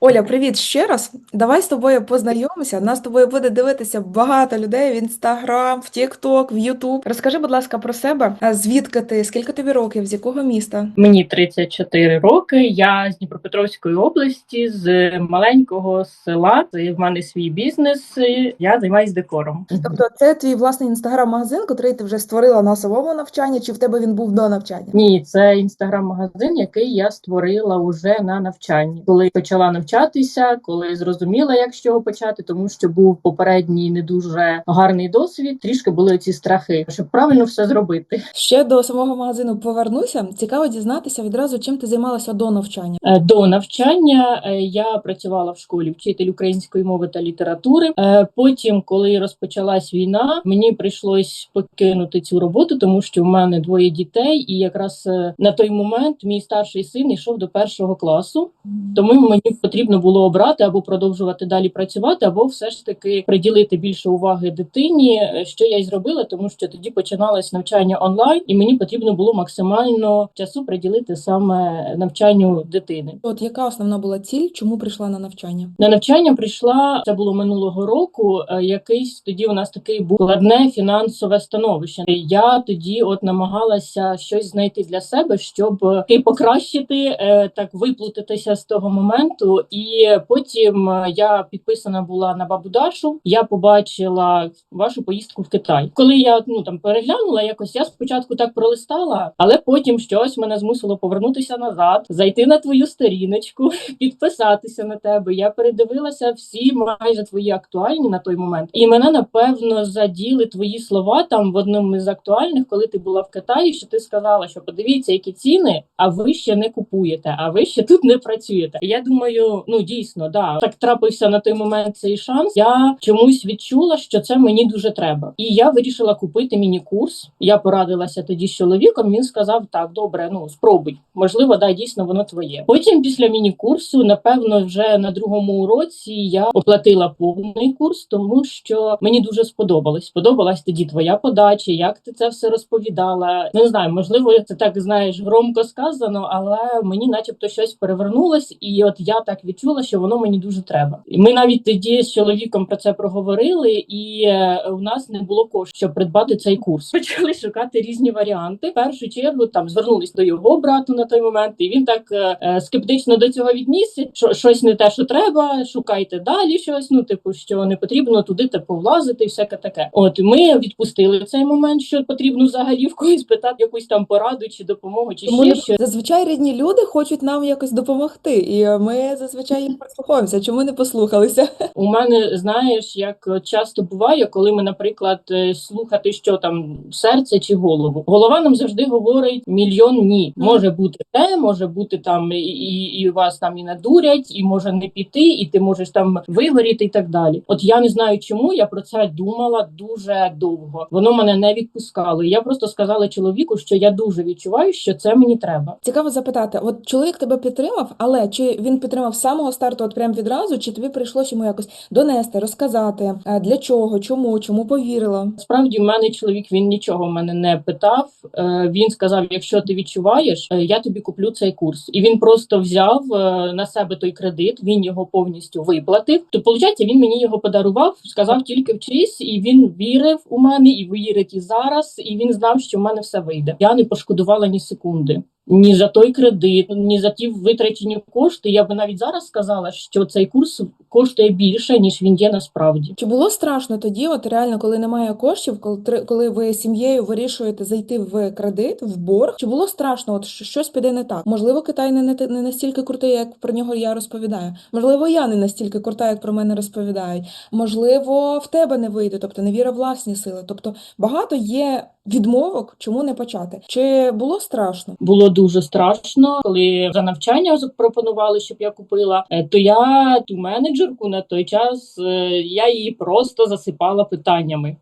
Оля, привіт ще раз. Давай з тобою познайомимося. Нас з тобою буде дивитися багато людей в Інстаграм, в Тікток, в Ютуб. Розкажи, будь ласка, про себе. А Звідки ти? Скільки тобі років? З якого міста? Мені 34 роки. Я з Дніпропетровської області, з маленького села. В мене свій бізнес. Я займаюся декором. Тобто, це твій власний інстаграм-магазин, який ти вже створила на самому навчанні, чи в тебе він був до навчання? Ні, це інстаграм-магазин, який я створила уже на навчанні, коли почала навчатися, коли зрозуміла, як з чого почати, тому що був попередній не дуже гарний досвід. Трішки були ці страхи, щоб правильно все зробити. Ще до самого магазину повернуся. Цікаво дізнатися відразу, чим ти займалася до навчання. Е, До навчання е, я працювала в школі вчитель української мови та літератури. Е, Потім, коли розпочалась війна, мені прийшлось покинути цю роботу, тому що в мене двоє дітей, і якраз на той момент мій старший син йшов до першого класу. Тому мені потрібно було обрати або продовжувати далі працювати, або все ж таки приділити більше уваги дитині, е, що я й зробила, тому що тоді починалось навчання онлайн, і мені потрібно було максимально часу приділити саме навчанню дитини. От яка основна була ціль, чому прийшла на навчання? На навчання прийшла це було минулого року. е, Якийсь тоді у нас такий був складне фінансове становище. Я тоді от намагалася щось знайти для себе, щоб е, і покращити так виплутатися з того моменту. І потім е, я підписана була на бабу Дашу. Я побачила вашу поїздку в Китай. Коли я ну там переглянула, якось я спочатку так пролистала, але потім щось мене змусило повернутися назад, зайти на твою сторіночку, підписатися на тебе. Я передивилася всі майже твої актуальні на той момент, і мене напевно заділи твої слова там в одному із актуальних, коли ти була в Китаї. Що ти сказала, що подивіться, які ціни, а ви ще не купуєте, а ви ще тут не працюєте. Я думаю, ну дійсно, да так трапився на той момент цей шанс. Я чомусь відчула, що це мені дуже треба, і я вирішила купити міні-курс. Я порадилася тоді з чоловіком. Він сказав: так, добре, ну спробуй. Можливо, да, дійсно воно твоє. Потім, після міні-курсу, напевно, вже на другому уроці я оплатила повний курс, тому що мені дуже сподобалось. Сподобалась тоді твоя подача, як ти це все розповідала. Не знаю, можливо, це так знаєш громко сказано, але мені, начебто, щось перевернулось, і от я так відчула, що воно мені дуже треба. І ми навіть тоді з чоловіком про це проговорили, і е, у нас не було коштів, щоб придбати цей курс. Почали шукати різні варіанти. В першу чергу там звернулись до його брату на той момент, і він так е, е, скептично до цього віднісся. Що щось не те, що треба, шукайте далі щось. Ну, типу, що не потрібно туди типу влазити, і всяке таке. От ми відпустили цей момент, що потрібно взагалі в когось питати якусь там пораду чи допомогу, чи Тому ще щось. зазвичай рідні люди хочуть нам якось допомогти, і е, ми зазвичай їм прислухаємося. Чому не послухалися? У мене знаєш, як часто буває, коли ми, наприклад, е, слухати, що там серце чи голову. Голова нам завжди говорить мільйон ні. Може бути те, може бути там і, і, і вас там і надурять, і може не піти, і ти можеш там вигоріти, і так далі. От я не знаю, чому я про це думала дуже довго. Воно мене не відпускало. Я просто сказала чоловіку, що я дуже відчуваю, що це мені треба. Цікаво запитати: от чоловік тебе підтримав, але чи він підтримав з самого старту, от прям відразу, чи тобі прийшлося йому якось донести, розказати, е, для чого, чому, чому повірила? Справді, в мене чоловік він нічого в мене не питав. Е, Він сказав: якщо ти відчуваєш, е, я тобі куплю цей курс. І він просто взяв на себе той кредит, він його повністю виплатив. То виходить, він мені його подарував, сказав тільки вчись, і він вірив у мене, і вірить і зараз. І він знав, що в мене все вийде. Я не пошкодувала ні секунди. Ні за той кредит, ні за ті витрачені кошти. Я би навіть зараз сказала, що цей курс коштує більше ніж він є насправді. Чи було страшно тоді, от реально, коли немає коштів, коли коли ви сім'єю вирішуєте зайти в кредит, в борг? Чи було страшно, от що щось піде не так? Можливо, Китай не, не, не настільки крутий, як про нього я розповідаю. Можливо, я не настільки крута, як про мене розповідають. Можливо, в тебе не вийде, тобто невіра в власні сили. Тобто багато є відмовок, чому не почати. Чи було страшно? Було дуже страшно, коли за навчання запропонували, щоб я купила. е, То я ту менеджерку на той час е, я її просто засипала питаннями.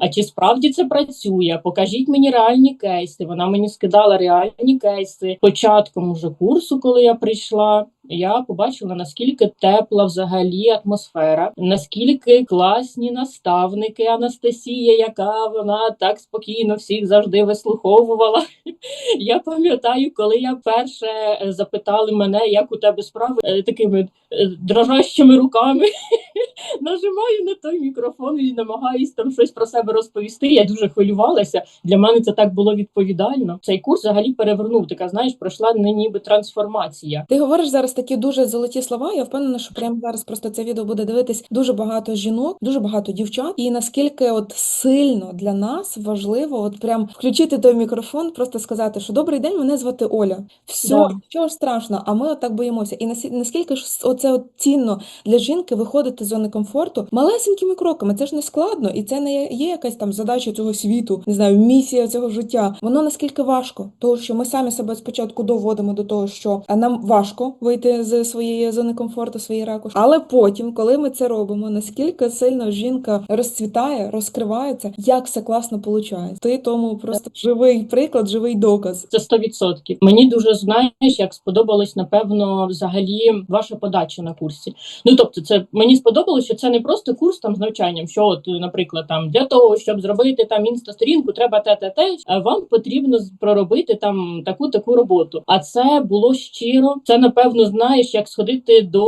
А чи справді це працює? Покажіть мені реальні кейси. Вона мені скидала реальні кейси початком уже курсу, коли я прийшла. Я побачила наскільки тепла взагалі атмосфера, наскільки класні наставники Анастасія, яка вона так спокійно всіх завжди вислуховувала. Я пам'ятаю, коли я перше е, запитали мене, як у тебе справи, е, такими е, дрожащими руками нажимаю на той мікрофон і намагаюсь там щось про себе розповісти. Я дуже хвилювалася. Для мене це так було відповідально. Цей курс взагалі перевернув. Така знаєш, пройшла не ніби трансформація. Ти говориш зараз такі дуже золоті слова. Я впевнена, що прямо зараз просто це відео буде дивитись дуже багато жінок, дуже багато дівчат. І наскільки от сильно для нас важливо, от прям включити той мікрофон, просто сказати, що добрий день, мене звати Оля. Все, Да. що ж страшно, а ми отак боїмося. І наскільки ж оце от цінно для жінки виходити з зони комфорту малесенькими кроками. Це ж не складно, і це не є якась там задача цього світу, не знаю, місія цього життя. Воно наскільки важко, тому що ми самі себе спочатку доводимо до того, що нам важко вийти з своєї зони комфорту, своєї ракушки. Але потім, коли ми це робимо, наскільки сильно жінка розцвітає, розкривається, як все класно виходить. Ти тому просто живий приклад, живий доказ. Це 100%. Мені дуже знаєш, як сподобалось, напевно, взагалі ваша подача на курсі. Ну тобто, це мені сподобалось, що це не просто курс там з навчанням. Що, от, наприклад, там для того, щоб зробити там інстасторінку, треба те, те, те. Вам потрібно проробити там таку таку роботу. А це було щиро. Це напевно знаєш, як сходити до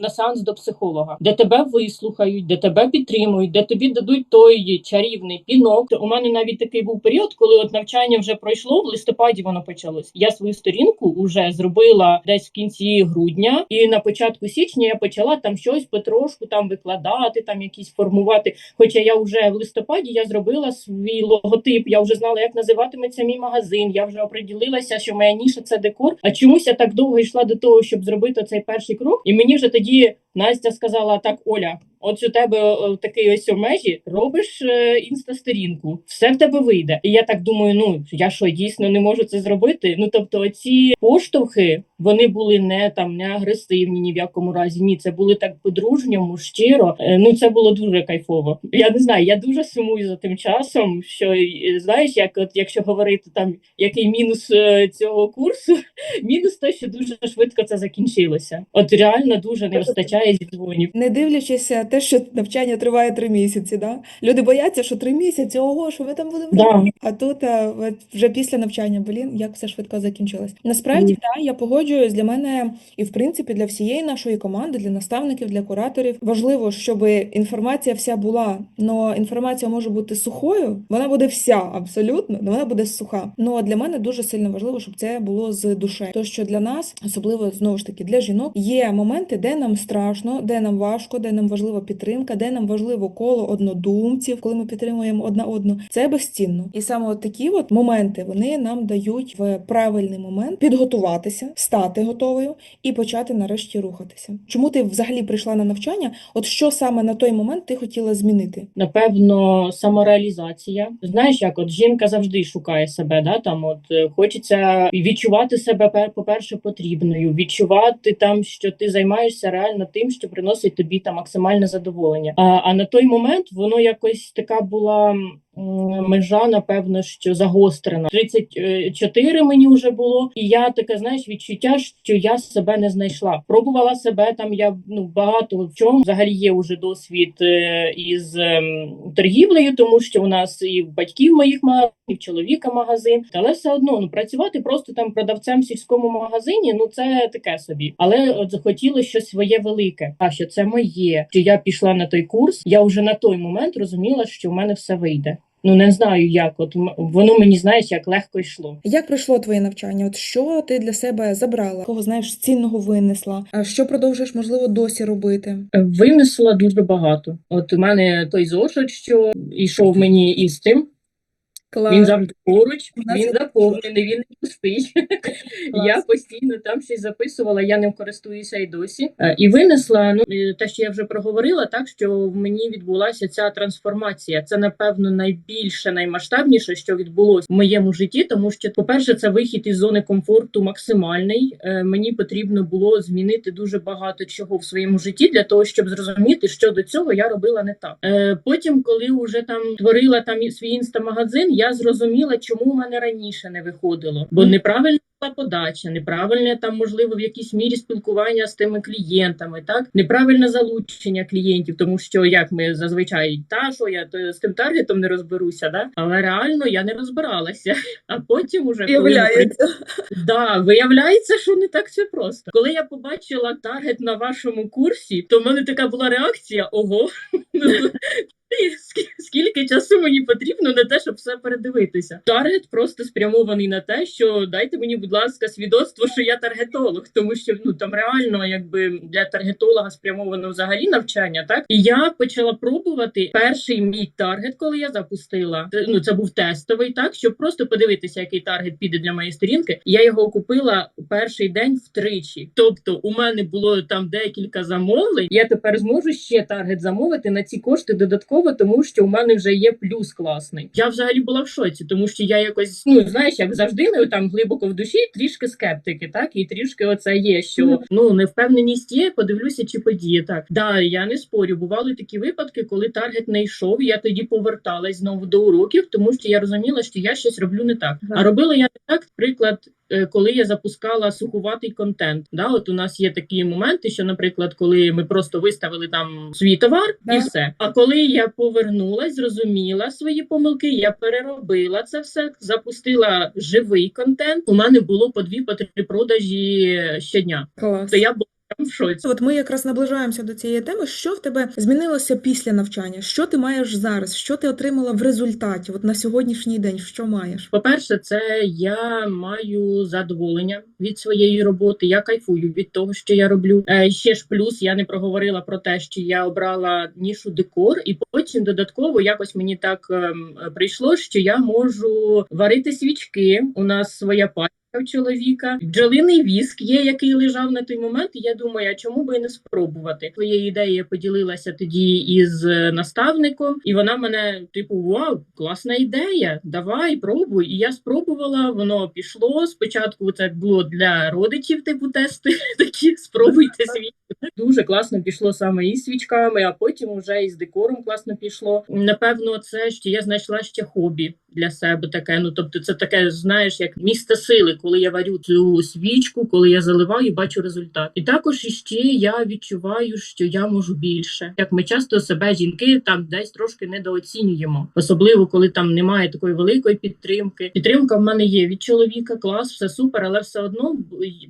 на сеанс до психолога, де тебе вислухають, де тебе підтримують, де тобі дадуть той чарівний пінок. У мене навіть такий був період, коли от навчання вже пройшло в листопаді. Воно почалось. Я свою сторінку вже зробила десь в кінці грудня, і на початку січня я почала там щось потрошку там викладати, там якісь формувати. Хоча я вже в листопаді я зробила свій логотип, я вже знала, як називатиметься мій магазин. Я вже оприділилася, що моя ніша це декор. А чомусь я так довго йшла до того, щоб зробити цей перший крок. І мені вже тоді Настя сказала: так, Оля. От у тебе е, такий ось у межі, робиш е, інстасторінку, все в тебе вийде. І я так думаю, ну я що дійсно не можу це зробити. Ну тобто, оці поштовхи вони були не там не агресивні ні в якому разі. Ні, це були так по-дружньому, щиро. Е, Ну це було дуже кайфово. Я не знаю, я дуже сумую за тим часом. Що знаєш, як от якщо говорити там який мінус е, цього курсу, мінус те, що дуже швидко це закінчилося. От реально дуже не вистачає зідзвонів. Не дивлячись е, те, що навчання триває три місяці, да? Люди бояться, що три місяці, ого, що ми там будемо Да. А тут от вже після навчання, блін, як все швидко закінчилось. Насправді, Мгм. да, я погоджуюсь для мене і в принципі для всієї нашої команди, для наставників, для кураторів. Важливо, щоб інформація вся була. Но інформація може бути сухою, вона буде вся абсолютно, але вона буде суха. Ну а для мене дуже сильно важливо, щоб це було з душею. То що для нас, особливо знову ж таки для жінок, є моменти, де нам страшно, де нам важко, де нам важлива підтримка, де нам важливо коло однодумців, коли ми підтримуємо одна одну. Це безцінно. І саме от такі от моменти вони нам дають в правильний момент підготуватися, стати готовою і почати нарешті рухатися. Чому ти взагалі прийшла на навчання? От що саме на той момент ти хотіла змінити? Напевно, самореалізація. Знаєш, як от жінка завжди шукає себе, да там от е, хочеться відчувати себе пер- по-перше, потрібною, відчувати там, що ти займаєшся реально тим, що приносить тобі там максимальне задоволення. А, а на той момент воно якось така була. Межа, напевно, що загострена. 34 мені вже було, і я таке, знаєш, відчуття, що я себе не знайшла. Пробувала себе там. Я ну багато в чому взагалі є уже досвід е, із ем, торгівлею, тому що у нас і в батьків моїх магазин, і в чоловіка магазин. Але все одно ну працювати просто там продавцем в сільському магазині. Ну це таке собі. Але от захотілося щось своє велике. А що це моє? Що я пішла на той курс? Я вже на той момент розуміла, що в мене все вийде. Ну не знаю як. От воно мені знаєш, як легко йшло. Як пройшло твоє навчання? От що ти для себе забрала? Кого знаєш цінного винесла? А що продовжуєш можливо досі робити? Винесла дуже багато. От у мене той зошит, що йшов мені із цим. Клас. Він завжди поруч, він заповнений, він не пустий. Я постійно там щось записувала, я ним користуюся і досі. І винесла ну те, що я вже проговорила, так що в мені відбулася ця трансформація. Це напевно найбільше, наймасштабніше, що відбулося в моєму житті, тому що, по-перше, це вихід із зони комфорту максимальний. Е, Мені потрібно було змінити дуже багато чого в своєму житті для того, щоб зрозуміти, що до цього я робила не так. Е, Потім, коли вже там творила там свій інстамагазин, я я зрозуміла, чому у мене раніше не виходило, бо неправильна подача, неправильне там, можливо, в якійсь мірі спілкування з тими клієнтами, так неправильне залучення клієнтів, тому що як ми зазвичай та що я то з тим таргетом не розберуся, да але реально я не розбиралася. А потім уже коли Виявляється. Да, виявляється, що не так все просто. Коли я побачила таргет на вашому курсі, то в мене така була реакція: ого, скільки часу мені потрібно на те, щоб все передивитися. Таргет просто спрямований на те, що дайте мені, будь ласка, свідоцтво, що я таргетолог, тому що ну там реально, якби для таргетолога спрямовано взагалі навчання, так і я почала пробувати перший мій таргет, коли я запустила. Ну це був тестовий, так щоб просто подивитися, який таргет піде для моєї сторінки. Я його купила перший день втричі. Тобто, у мене було там декілька замовлень. Я тепер зможу ще таргет замовити на ці кошти додатково, тому що у мене вже є плюс класний. Я взагалі була в шоці, тому що я якось ну знаєш, як завжди ми там глибоко в душі трішки скептики, так і трішки оце є, що ну невпевненість є. Подивлюся, чи подіє так. Да, я не спорю. Бували такі випадки, коли таргет не йшов. Я тоді поверталась знову до уроків, тому що я розуміла, що я щось роблю не так. А робила я не так, приклад. Е, Коли я запускала сухуватий контент, да, от у нас є такі моменти, що, наприклад, коли ми просто виставили там свій товар Да. і все. А коли я повернулась, зрозуміла свої помилки, я переробила це все, запустила живий контент. У мене було по дві по три продажі щодня. Клас. То я була прям. От ми якраз наближаємося до цієї теми. Що в тебе змінилося після навчання? Що ти маєш зараз? Що ти отримала в результаті? От на сьогоднішній день, що маєш? По-перше, це я маю задоволення від своєї роботи. Я кайфую від того, що я роблю. Е, ще ж плюс я не проговорила про те, що я обрала нішу декор, і потім додатково якось мені так ем, прийшло, що я можу варити свічки. У нас своя пачка. У чоловіка бджолиний віск є, який лежав на той момент. І я думаю, а чому би і не спробувати? Твоєю ідеєю я поділилася тоді із е, наставником, і вона мене типу: Вау, класна ідея! Давай, пробуй. І я спробувала. Воно пішло. Спочатку це було для родичів, типу тести такі. Спробуйте свій. Дуже класно пішло саме із свічками, а потім вже і з декором класно пішло. Напевно, це що я знайшла ще хобі для себе таке. Ну тобто, це таке, знаєш, як місце сили, коли я варю цю свічку, коли я заливаю, бачу результат. І також іще я відчуваю, що я можу більше. Як ми часто себе жінки там десь трошки недооцінюємо, особливо коли там немає такої великої підтримки. Підтримка в мене є від чоловіка, клас, все супер, але все одно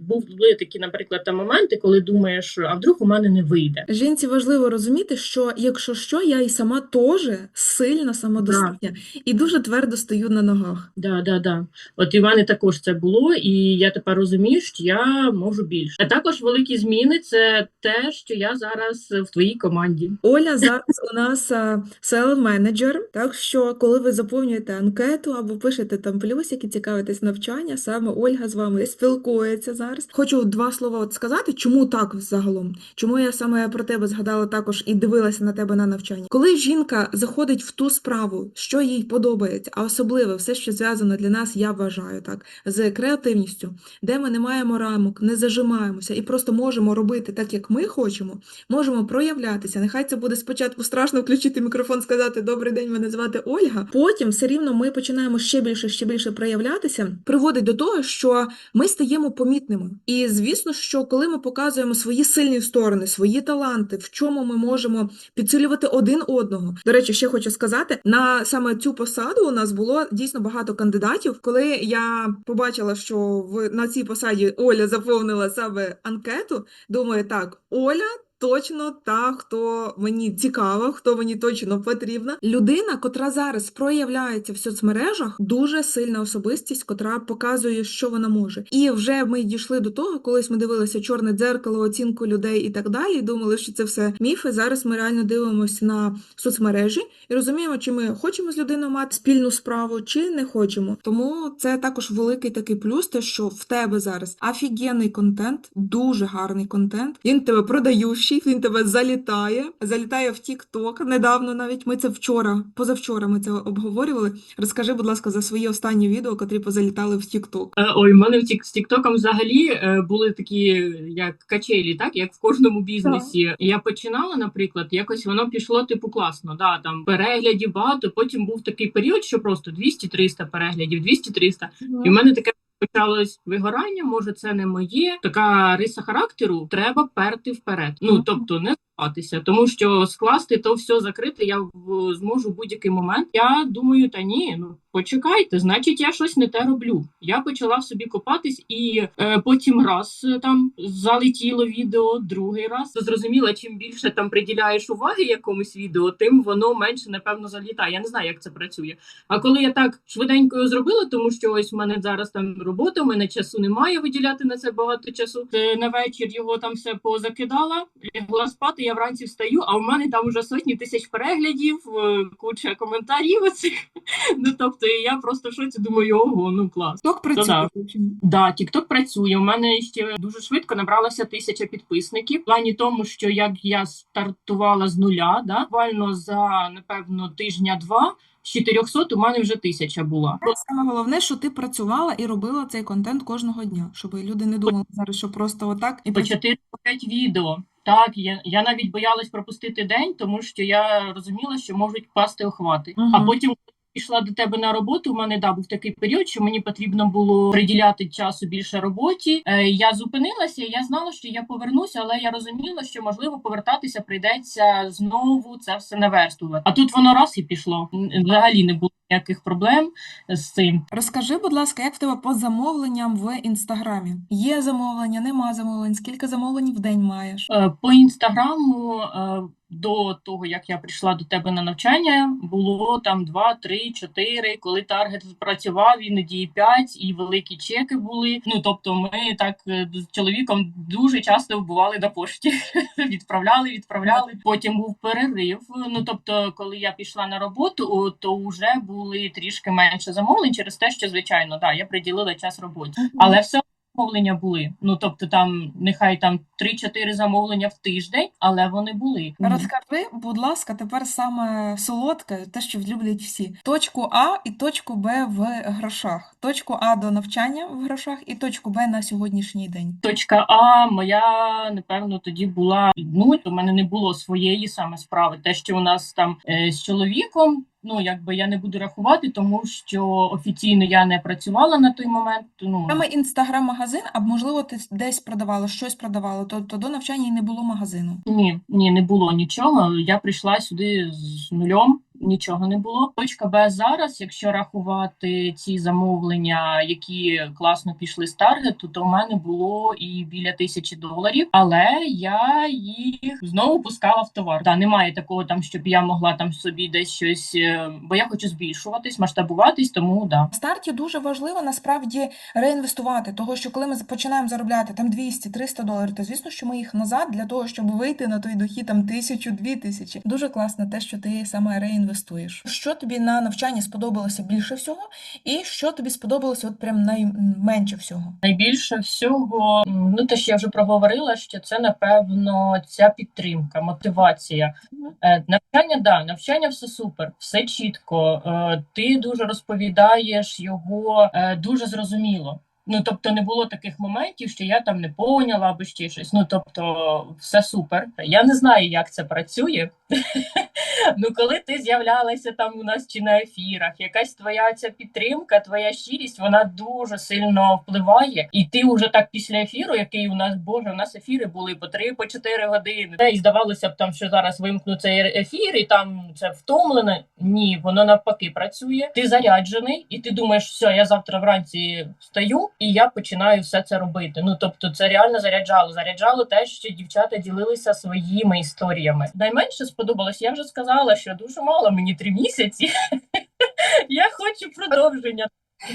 бу- були такі, наприклад, там моменти, коли думаєш, а вдруг у мене не вийде. Жінці важливо розуміти, що якщо що, я і сама теж сильна, самодостатня і дуже твердо стою на ногах. Да, да, да. От і в мене також це було, і я тепер розумію, що я можу більше. А також великі зміни це те, що я зараз в твоїй команді. Оля зараз у нас селл менеджер. Так що, коли ви заповнюєте анкету або пишете там плюсики, цікавитесь навчання, саме Ольга з вами спілкується зараз. Хочу два слова от сказати, чому так загалом. Чому я саме про тебе згадала також і дивилася на тебе на навчанні. Коли жінка заходить в ту справу, що їй подобається, а особливо все, що зв'язано для нас, я вважаю так, з креативністю, де ми не маємо рамок, не зажимаємося і просто можемо робити так, як ми хочемо, можемо проявлятися. Нехай це буде спочатку страшно включити мікрофон, сказати Добрий день, мене звати Ольга. Потім все рівно ми починаємо ще більше, ще більше проявлятися. Приводить до того, що ми стаємо помітними. І звісно, що коли ми показуємо свої сильні сторони, свої таланти, в чому ми можемо підсилювати один одного. До речі, ще хочу сказати, на саме цю посаду у нас було дійсно багато кандидатів. Коли я побачила, що в на цій посаді Оля заповнила себе анкету, думаю, так, Оля. Точно та, хто мені цікава, хто мені точно потрібна. Людина, котра зараз проявляється в соцмережах, дуже сильна особистість, котра показує, що вона може. І вже ми дійшли до того, колись ми дивилися чорне дзеркало, оцінку людей і так далі. І думали, що це все міфи. Зараз ми реально дивимося на соцмережі і розуміємо, чи ми хочемо з людиною мати спільну справу, чи не хочемо. Тому це також великий такий плюс, те, що в тебе зараз офігенний контент, дуже гарний контент. Він тебе продаючий. Інший. Він тебе залітає, залітає в TikTok. Недавно навіть ми це вчора, позавчора ми це обговорювали. Розкажи, будь ласка, за свої останні відео, котрі позалітали в TikTok. Е, Ой, в мене в тік з Тіктоком взагалі е, були такі як качелі, так як в кожному бізнесі. Я починала, наприклад, якось воно пішло типу класно. Да, там переглядів багато. Потім був такий період, що просто 200-300 переглядів, 200-300. І в мене таке почалось вигорання. Може, це не моє. Така риса характеру. Треба перти вперед. Ну тобто не тому що скласти то все закрити я зможу в будь-який момент. Я думаю, та ні, ну почекайте, значить, я щось не те роблю. Я почала в собі копатись, і е, потім раз е, там залетіло відео, другий раз зрозуміла, чим більше там приділяєш уваги якомусь відео, тим воно менше напевно залітає. Я не знаю, як це працює. А коли я так швиденько зробила, тому що ось в мене зараз там робота, в мене часу немає виділяти на це багато часу. Е, На вечір його там все позакидала, лягла спати. Я вранці встаю, а в мене там вже сотні тисяч переглядів, е, куча коментарів. Оцих. Ну тобто я просто в шоці думаю, ого, ну клас. TikTok працює. да. Да, працює. У мене ще дуже швидко набралося тисяча підписників. В плані тому, що як я стартувала з нуля, да, буквально за напевно тижня-два. З 400 у мене вже тисяча була. Саме головне, що ти працювала і робила цей контент кожного дня, щоб люди не думали зараз, що просто отак і по працю- 4-5 відео. Так, я, я навіть боялась пропустити день, тому що я розуміла, що можуть впасти охвати. Мгм. А потім пішла до тебе на роботу. У мене да був такий період, що мені потрібно було приділяти часу більше роботі. Е, я зупинилася, і я знала, що я повернуся, але я розуміла, що можливо повертатися прийдеться знову це все наверстувати. А тут воно раз і пішло. Взагалі не було ніяких проблем з цим. Розкажи, будь ласка, як в тебе по замовленням в інстаграмі? Є замовлення, нема замовлень? Скільки замовлень в день маєш? Е, По інстаграму е, до того, як я прийшла до тебе на навчання, було там 2, 3, 4, коли таргет працював, іноді і 5, і великі чеки були. Ну тобто, ми так е, з чоловіком дуже часто вбували на пошті. відправляли, відправляли. Потім був перерив. Ну тобто, коли я пішла на роботу, то вже були трішки менше замовлень через те, що звичайно, да, я приділила час роботі. Але все замовлення були. Ну тобто, там нехай там 3-4 замовлення в тиждень, але вони були. Розкажи, будь ласка, тепер саме солодке, те, що люблять всі. Точку А і точку Б в грошах. Точку А до навчання в грошах і точку Б на сьогоднішній день. Точка А моя напевно тоді була нуль. У мене не було своєї саме справи. Те, що у нас там е, з чоловіком. Ну, якби я не буду рахувати, тому що офіційно я не працювала на той момент. Ну Саме інстаграм-магазин, а можливо, ти десь продавала, щось продавала, тобто до навчання і не було магазину. Ні, ні, не було нічого. Я прийшла сюди з нульом. Нічого не було. Точка Б зараз, якщо рахувати ці замовлення, які класно пішли з таргету, то в мене було і біля тисячі доларів, але я їх знову пускала в товар. Та немає такого там, щоб я могла там собі десь щось, е, бо я хочу збільшуватись, масштабуватись, тому да. В старті дуже важливо насправді реінвестувати, того що коли ми починаємо заробляти там 200-300 доларів, то звісно, що ми їх назад для того, щоб вийти на той дохід там тисячу, дві тисячі. Дуже класно те, що ти саме реінвестуєш. Що тобі на навчанні сподобалося більше всього, і що тобі сподобалося от прям найменше всього? Найбільше всього, ну те, що я вже проговорила, що це напевно ця підтримка, мотивація. Е, Навчання, да, навчання все супер, все чітко. Е, Ти дуже розповідаєш його е, дуже зрозуміло. Ну тобто не було таких моментів, що я там не поняла або ще щось. Ну тобто, все супер. Я не знаю, як це працює. Ну, коли ти з'являлася там у нас чи на ефірах, якась твоя ця підтримка, твоя щирість, вона дуже сильно впливає. І ти вже так після ефіру, який у нас боже, у нас ефіри були по 3 по 4 години. Та, І здавалося б, там що зараз вимкну цей ефір, і там це втомлене. Ні, воно навпаки працює. Ти заряджений, і ти думаєш, все, я завтра вранці встаю, і я починаю все це робити. Ну тобто, це реально заряджало. Заряджало те, що дівчата ділилися своїми історіями. Найменше сподобалось, я вже сказала, що дуже мало мені три місяці. Я хочу продовження.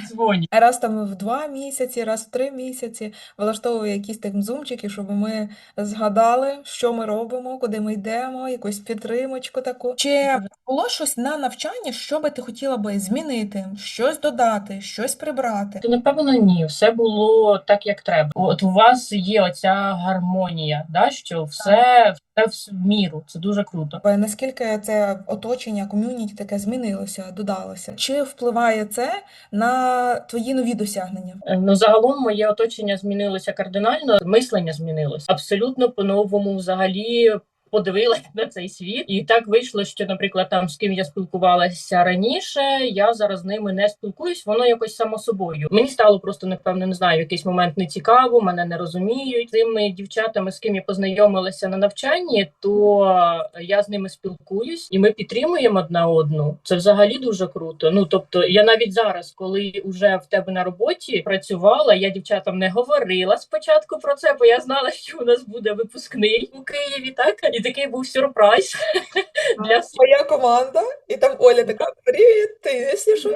Дзвоню. Раз там в два місяці, раз в три місяці влаштовую якісь там зумчики, щоб ми згадали, що ми робимо, куди ми йдемо, якусь підтримочку таку. Чи було щось на навчанні, що би ти хотіла би змінити, щось додати, щось прибрати? То напевно ні, все було так, як треба. От у вас є оця гармонія, да, що все, Це в міру, це дуже круто. Наскільки це оточення, ком'юніті таке змінилося, додалося? Чи впливає це на твої нові досягнення? Е, Ну, загалом моє оточення змінилося кардинально, мислення змінилося абсолютно по-новому. Взагалі подивилася на цей світ, і так вийшло, що, наприклад, там з ким я спілкувалася раніше, я зараз з ними не спілкуюсь. Воно якось само собою. Мені стало просто напевно, не знаю, якийсь момент не цікаво, мене не розуміють. Тими дівчатами, з ким я познайомилася на навчанні, то я з ними спілкуюсь, і ми підтримуємо одна одну. Це взагалі дуже круто. Ну тобто, я навіть зараз, коли вже в тебе на роботі працювала, я дівчатам не говорила спочатку про це, бо я знала, що у нас буде випускний у Києві. Так і такий був сюрприз для всіх. Моя команда, і там Оля така: Привіт, ти що,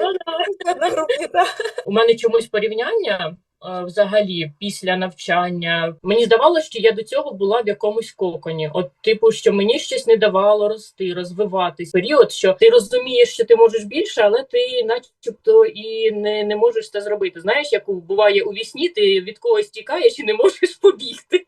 на групі. У мене чомусь порівняння. Е, Взагалі, після навчання мені здавалося, що я до цього була в якомусь коконі. От, типу, що мені щось не давало рости, розвиватись. Період, що ти розумієш, що ти можеш більше, але ти, начебто, і не, не можеш це зробити. Знаєш, як буває у вісні, ти від когось тікаєш і не можеш побігти.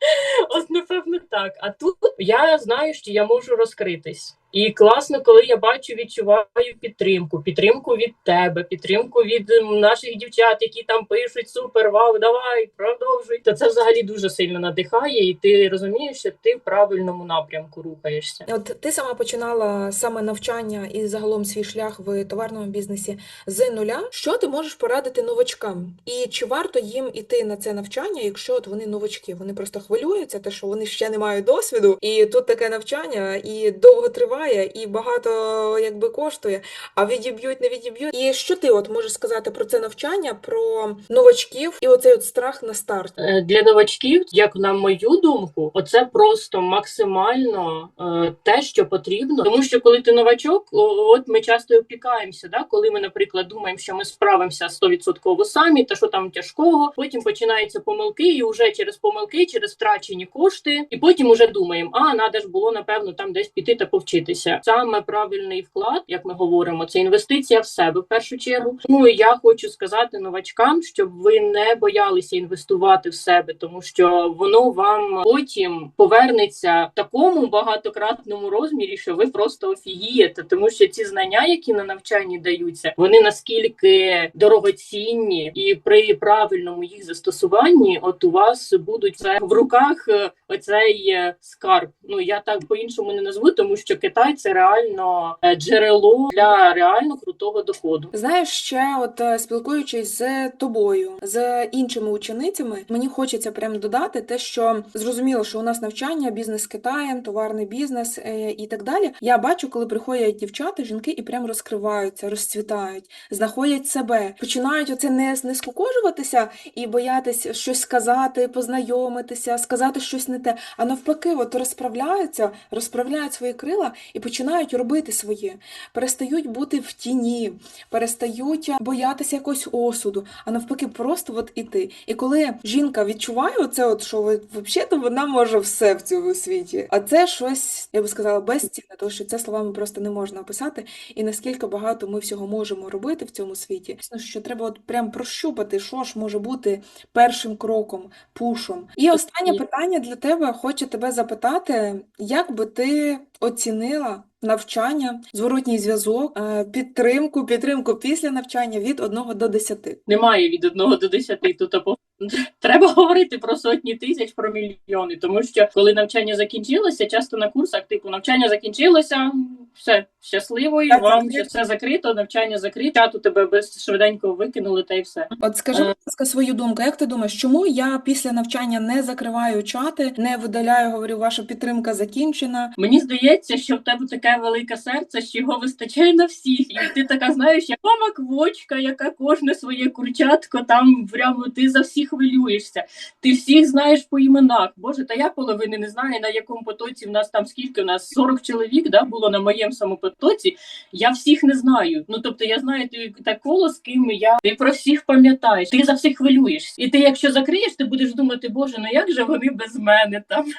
От, напевно, так. А тут я знаю, що я можу розкритись. І класно, коли я бачу, відчуваю підтримку, підтримку від тебе, підтримку від наших дівчат, які там пишуть супер, вау, давай, продовжуй. То це взагалі дуже сильно надихає, і ти розумієш, що ти в правильному напрямку рухаєшся. От ти сама починала саме навчання і загалом свій шлях в товарному бізнесі з нуля. Що ти можеш порадити новачкам? І чи варто їм іти на це навчання, якщо от вони новачки? Вони просто хвилюються, те, що вони ще не мають досвіду, і тут таке навчання і довго триває, і багато якби коштує, а відіб'ють, не відіб'ють. І що ти от можеш сказати про це навчання, про новачків і оцей от страх на старт? Е, Для новачків, як на мою думку, оце просто максимально е, те, що потрібно. Тому що коли ти новачок, от ми часто опікаємося, да? коли ми, наприклад, думаємо, що ми справимося 100% самі, та що там тяжкого. Потім починаються помилки, і вже через помилки, через втрачені кошти, і потім уже думаємо, а треба ж було напевно там десь піти та повчитися. Саме правильний вклад, як ми говоримо, це інвестиція в себе в першу чергу. І я хочу сказати новачкам, щоб ви не боялися інвестувати в себе, тому що воно вам потім повернеться в такому багатократному розмірі, що ви просто офігієте, тому що ці знання, які на навчанні даються, вони наскільки дорогоцінні, і при правильному їх застосуванні, от у вас будуть це в руках е, оцей е, скарб. Ну я так по-іншому не назву, тому що Китай це реально е, джерело для реально крутого доходу. Знаєш, ще от е, спілкуючись з тобою, з іншими ученицями, мені хочеться прям додати те, що зрозуміло, що у нас навчання, бізнес з Китаєм, товарний бізнес е, і так далі. Я бачу, коли приходять дівчата, жінки і прям розкриваються, розцвітають, знаходять себе, починають оце не, не скукожуватися і боятись щось сказати, познайомитися, сказати щось не те, а навпаки, от розправляються, розправляють свої крила і починають робити своє, перестають бути в тіні, перестають боятися якогось осуду, а навпаки, просто от іти. І коли жінка відчуває оце, от що взагалі-то вона може все в цьому світі, а це щось, я би сказала, безцінне, тому що це словами просто не можна описати. І наскільки багато ми всього можемо робити в цьому світі, що треба от прям прощупати, що ж може бути першим кроком, пушом. І останнє питання для тебе. Хочу тебе запитати, як би ти оцінила навчання, зворотній зв'язок, е, підтримку, підтримку після навчання від 1 до 10? Немає від 1 до 10 тут або треба говорити про сотні тисяч, про мільйони. Тому що коли навчання закінчилося, часто на курсах, типу, навчання закінчилося, все щасливо, і вам що все закрито, навчання закрито, чату тебе без швиденько викинули, та й все. От скажи, Е. будь ласка, свою думку. Як ти думаєш, чому я після навчання не закриваю чати, не видаляю, говорю, ваша підтримка закінчена? Мені здається, що в тебе таке велике серце, що його вистачає на всіх, і ти така знаєш, як мама квочка, яка кожне своє курчатко там прямо ти за всіх хвилюєшся. Ти всіх знаєш по іменах. Боже, та я половини не знаю, на якому потоці в нас там скільки у нас 40 чоловік да, було на моєму самопотоці. Я всіх не знаю. Ну тобто я знаю ти так коло, з ким я ти про всіх пам'ятаєш. Ти за всіх хвилюєшся. І ти, якщо закриєш, ти будеш думати, боже, ну як же вони без мене там?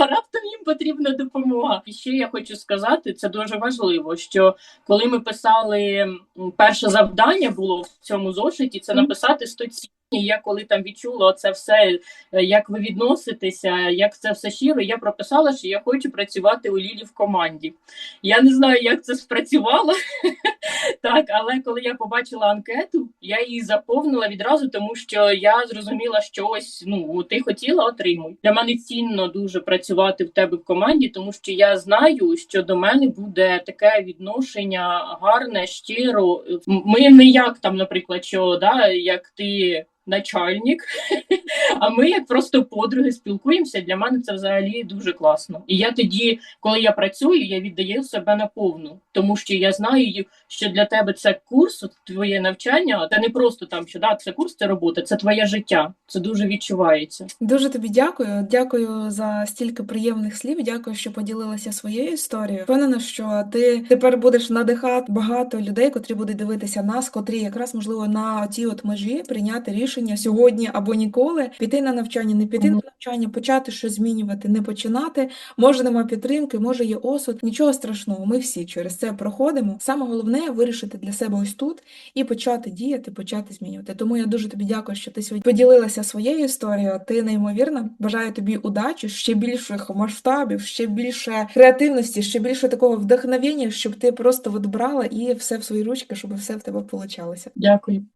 А раптом їм потрібна допомога. І ще я хочу сказати, це дуже важливо, що коли ми писали перше завдання було в цьому зошиті, це написати 100 цілей. Я коли там відчула це все, е, як ви відноситеся, як це все щиро, я прописала, що я хочу працювати у Лілі в команді. Я не знаю, як це спрацювало. Так, але коли я побачила анкету, я її заповнила відразу, тому що я зрозуміла, що ось ну ти хотіла, отримуй. Для мене цінно дуже працювати в тебе в команді, тому що я знаю, що до мене буде таке відношення гарне, щиро. Ми не як там, наприклад, що да, як ти. Начальник, а ми як просто подруги спілкуємося. Для мене це взагалі дуже класно. І я тоді, коли я працюю, я віддаю себе наповну, тому що я знаю, що для тебе це курс, твоє навчання, це не просто там, що да, це курс, це робота, це твоє життя. Це дуже відчувається. Дуже тобі дякую. Дякую за стільки приємних слів. Дякую, що поділилася своєю історією. Впевнена, що ти тепер будеш надихати багато людей, котрі будуть дивитися нас, котрі якраз можливо на тій от межі прийняти рішення сьогодні або ніколи піти на навчання, не піти Мгм. на навчання, почати щось змінювати, не починати. Може, нема підтримки, може є осуд. Нічого страшного. Ми всі через це проходимо. Саме головне вирішити для себе ось тут і почати діяти, почати змінювати. Тому я дуже тобі дякую, що ти сьогодні поділилася своєю історією. Ти неймовірна. Бажаю тобі удачі, ще більших масштабів, ще більше креативності, ще більше такого вдохновення, щоб ти просто от брала і все в свої ручки, щоб все в тебе получалося. Дякую.